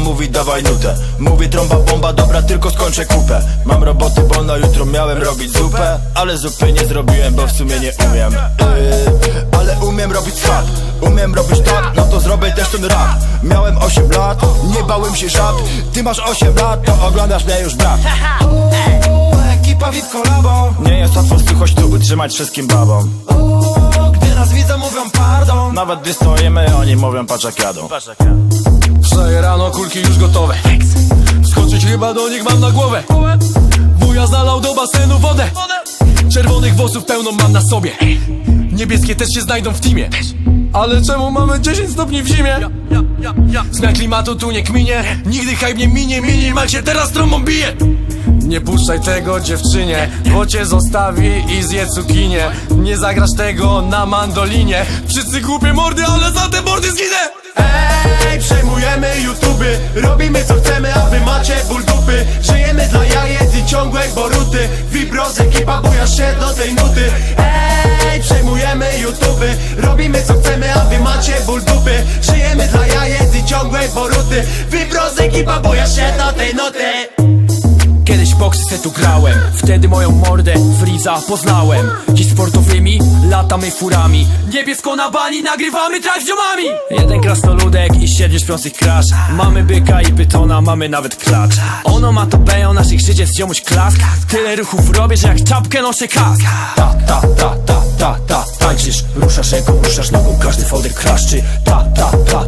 mówi dawaj nutę. Mówi trąba bomba dobra tylko skończę kupę. Mam roboty bo na jutro miałem robić zupę Ale zupy nie zrobiłem bo w sumie nie umiem. Yy, Ale umiem robić swat Umiem robić tak, no to zrobię też ten rap. Miałem 8 lat, nie bałem się żab. Ty masz 8 lat, to oglądasz mnie już brat. Ekipa VIP kolabo. Nie jest łatwo z tych tu trzymać wszystkim babom Gdy nas widzą mówią pardon. Nawet gdy stoimy, oni mówią patrz jak jadą Wstaję rano, kulki już gotowe. Skoczyć chyba do nich mam na głowę. Wuja zalał do basenu wodę. Czerwonych włosów pełną mam na sobie. Niebieskie też się znajdą w teamie. Ale czemu mamy 10 stopni w zimie? Zmian klimatu tu nie kminie. Nigdy hype nie minie Minimal się teraz trąbą bije nie puszczaj tego dziewczynie, bo cię zostawi i zje cukinię. Nie zagrasz tego na mandolinie. Wszyscy głupie mordy, ale za te mordy zginę. Ej, przejmujemy YouTube Robimy co chcemy, a wy macie ból dupy. Żyjemy dla jajec i ciągłej boruty Vibros, ekipa bujasz się do tej nuty. Ej, przejmujemy YouTube Robimy co chcemy, a wy macie ból dupy. Żyjemy dla jajec i ciągłej boruty Vibros, ekipa bujasz się do tej nuty Kiedyś boksy tu grałem. Wtedy moją mordę Friza poznałem. Dziś sportowymi latamy furami. Niebiesko na bani nagrywamy drive z ziomami. Jeden krasnoludek i siedmiu śpiących crash Mamy byka i pytona, mamy nawet klacz. Ono ma to beją naszych życie z ziomuś klask. Tyle ruchów robię, że jak czapkę noszę kask. Ta, ta, ta, ta, ta, ta. Tańczysz, ruszasz ręką, ruszasz nogą Każdy folder klaszczy Ta, ta, ta,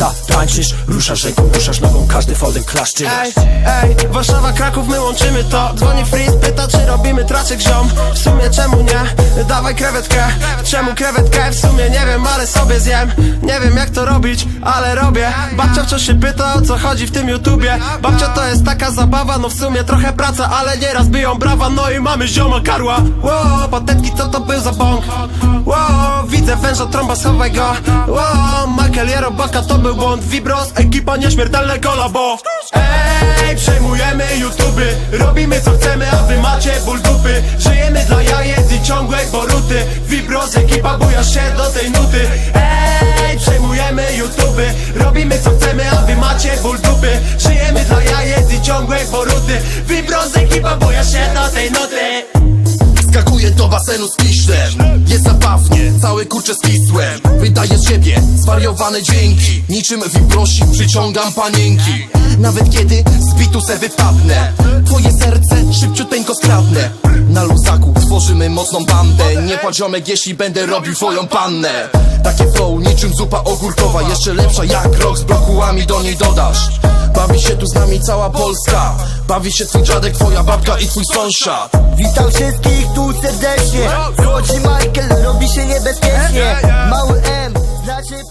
ta, ta, ta Tańczysz, ruszasz ręką, ruszasz nogą Każdy folder klaszczy. Ej, ej, Warszawa, Kraków, my łączymy to. Dzwoni Freeze, pyta czy robimy traczek ziom. W sumie czemu nie? Dawaj krewetkę. Czemu krewetkę? W sumie nie wiem, ale sobie zjem. Nie wiem jak to robić, ale robię. Babcia wciąż się pyta o co chodzi w tym YouTubie. Babcia to jest taka zabawa, no w sumie trochę praca Ale nieraz biją brawa, no i mamy zioma karła. Wow, patetki, co to był za bąk? Widzę węża, trąba, schowaj go Wow, Michael Jerobaka to był błąd. Vibros, ekipa nieśmiertelne kolabo Ej, przejmujemy YouTube Robimy co chcemy, a wy macie ból dupy. Żyjemy dla jajec i ciągłej boruty Vibros, ekipa bujasz się do tej nuty. Ej, przejmujemy YouTube Robimy co chcemy, a wy macie ból dupy. Żyjemy dla jajec i ciągłej boruty Vibros, ekipa bujasz się do tej nuty Skakuję do basenu z piszczem Jest zabawnie, cały kurczę spisłem Wydaję z siebie zwariowane dźwięki Niczym wibrosik przyciągam panienki. Nawet kiedy z bitu se wypadnę Twoje serce szybciuteńko skradnę. Na luzaku tworzymy mocną bandę. Nie płacz ziomek, jeśli będę robił twoją pannę. Takie flow niczym zupa ogórkowa. Jeszcze lepsza jak rok z brokułami do niej dodasz Bawi się tu z nami cała Polska. Bawi się twój dziadek, twoja babka i twój sąsiad. Witam wszystkich tu serdecznie. Chodzi Michael, robi się niebezpiecznie. Mały M, znaczy